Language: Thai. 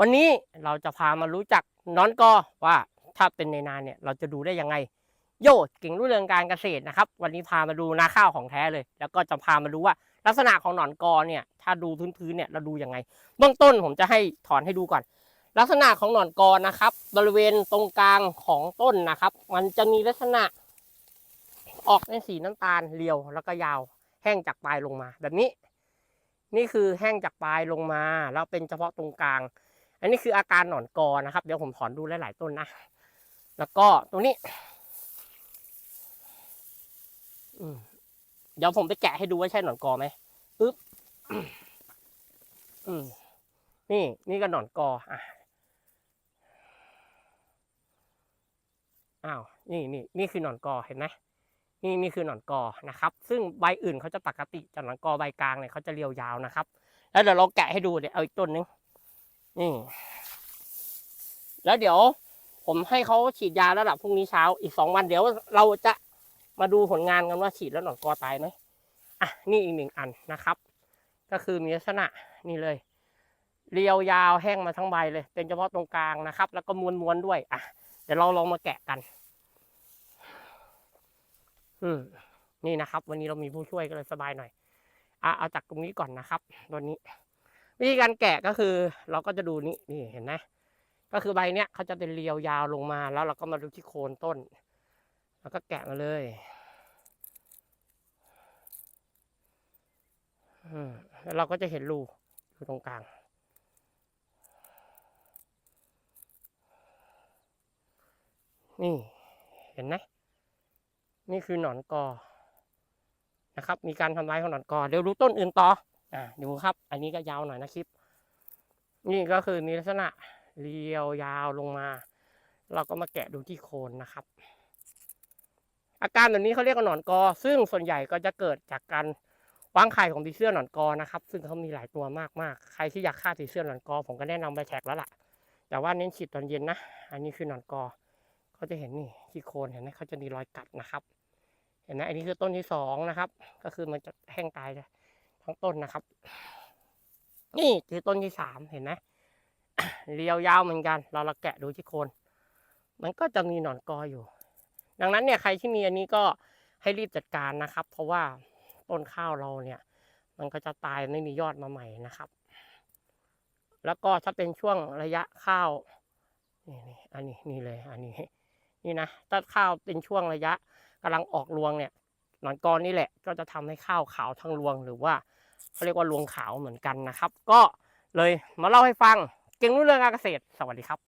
วันนี้เราจะพามารู้จักนอนกอว่าถ้าเป็นในนาเนี่ยเราจะดูได้ยังไง โยเก่งรู้เรื่องการเกษตรนะครับ วันนี้พามาดูนาข้าวของแท้เลย แล้วก็จะพามาดูว่าลักษณะของหนอนกอเนี่ยถ้าดูพื้นๆเนี่ยเราดูยังไง เบื้องต้นผมจะให้ถอนให้ดูก่อน ลักษณะของหนอนกอนะครับ บริเวณตรงกลางของต้นนะครับ มันจะมีลักษณะออกเป็นสีน้ำตาลเรียวแล้วก็ยาว แห้งจากปลายลงมา แบบนี้ นี่คือแห้งจากปลายลงมา แล้วเป็นเฉพาะตรงกลาง อันนี้คืออาการหนอนกอนะครับ เดี๋ยวผมถอนดูหลาย ๆ ต้นนะ แล้วก็ตรงนี้เดี๋ยวผมไปแกะให้ดูว่าใช่หนอนกอไหมปึ๊บอืมนี่นี่ก็หนอนกออะอ้าวนี่นี่นี่คือหนอนกอเห็นไหมนี่นี่คือหนอนกอนะครับ ซึ่งใบอื่นเขาจะปกติแต่หนอนกอใบกลางเนี่ยเขาจะเรียวยาวนะครับ แล้วเดี๋ยวเราแกะให้ดูเดี๋ยวเอาอีกต้นนึง นี่แล้วเดี๋ยว ผมให้เขาฉีดยาแล้วล่ะพรุ่งนี้เช้าอีกสองวันเดี๋ยวเราจะมาดูผลงานกันว่าฉีดแล้วหนอนกอตายไหมอะนี่อีกหนึ่งอันนะครับ ก็คือมีลักษณะนี่เลย เรียวยาวแห้งมาทั้งใบเลย เป็นเฉพาะตรงกลางนะครับ แล้วก็ม้วนๆด้วยอะเดี๋ยวเราลองมาแกะกัน อืมนี่นะครับ วันนี้เรามีผู้ช่วยก็เลยสบายหน่อยอะเอาจากตรงนี้ก่อนนะครับ ตัวนี้ วิธีการแกะก็คือ เราก็จะดูนี่นี่เห็นไหมก็คือใบเนี้ยเขาจะเป็นเรียวยาวลงมาแล้วเราก็มาดูที่โคนต้น แล้วก็แกะมาเลยอืมแล้วเราก็จะเห็นรูอยู่ตรงกลาง นี่เห็นไหมนี่คือหนอนกอนะครับ มีการทำลายของหนอนกอเดี๋ยวดูต้นอื่นต่อ อ่าดูครับ อันนี้ก็ยาวหน่อยนะคลิป นี่ก็คือมีลักษณะเรียวยาวลงมา เราก็มาแกะดูที่โคนนะครับ อาการแบบนี้เขาเรียกว่าหนอนกอ ซึ่งส่วนใหญ่ก็จะเกิดจากการวางไข่ของผีเสื้อหนอนกอนะครับ ซึ่งเขามีหลายตัวมากๆ ใครที่อยากฆ่าผีเสื้อหนอนกอ ผมก็แนะนำไปแท็กแล้วล่ะ แต่ว่าเน้นฉีดตอนเย็นนะ อันนี้คือหนอนกอ เขาจะเห็นนี่ที่โคนเห็นไหมเขาจะมีรอยกัดนะครับ เห็นไหมอันนี้คือต้นที่สองนะครับ ก็คือมันจะแห้งตายเลย ทั้งต้นนะครับ นี่คือต้นที่สามเห็นไหมเรียวยาวเหมือนกัน เราเราแกะดูที่โคน มันก็จะมีหนอนกออยู่ ดังนั้นเนี่ยใครที่มีอันนี้ก็ให้รีบจัดการนะครับ เพราะว่าต้นข้าวเราเนี่ย มันก็จะตายไม่มียอดมาใหม่นะครับ แล้วก็ถ้าเป็นช่วงระยะข้าวนี่นี่อันนี้นี่เลย อันนี้ นี่นะถ้าข้าวเป็นช่วงระยะกำลังออกรวงเนี่ย หนอนกอนี่แหละ ก็จะทำให้ข้าวขาวทั้งรวงหรือว่า เขาเรียกว่าลวงขาวเหมือนกันนะครับ ก็เลยมาเล่าให้ฟัง เก่งรู้เรื่องการเกษตร สวัสดีครับ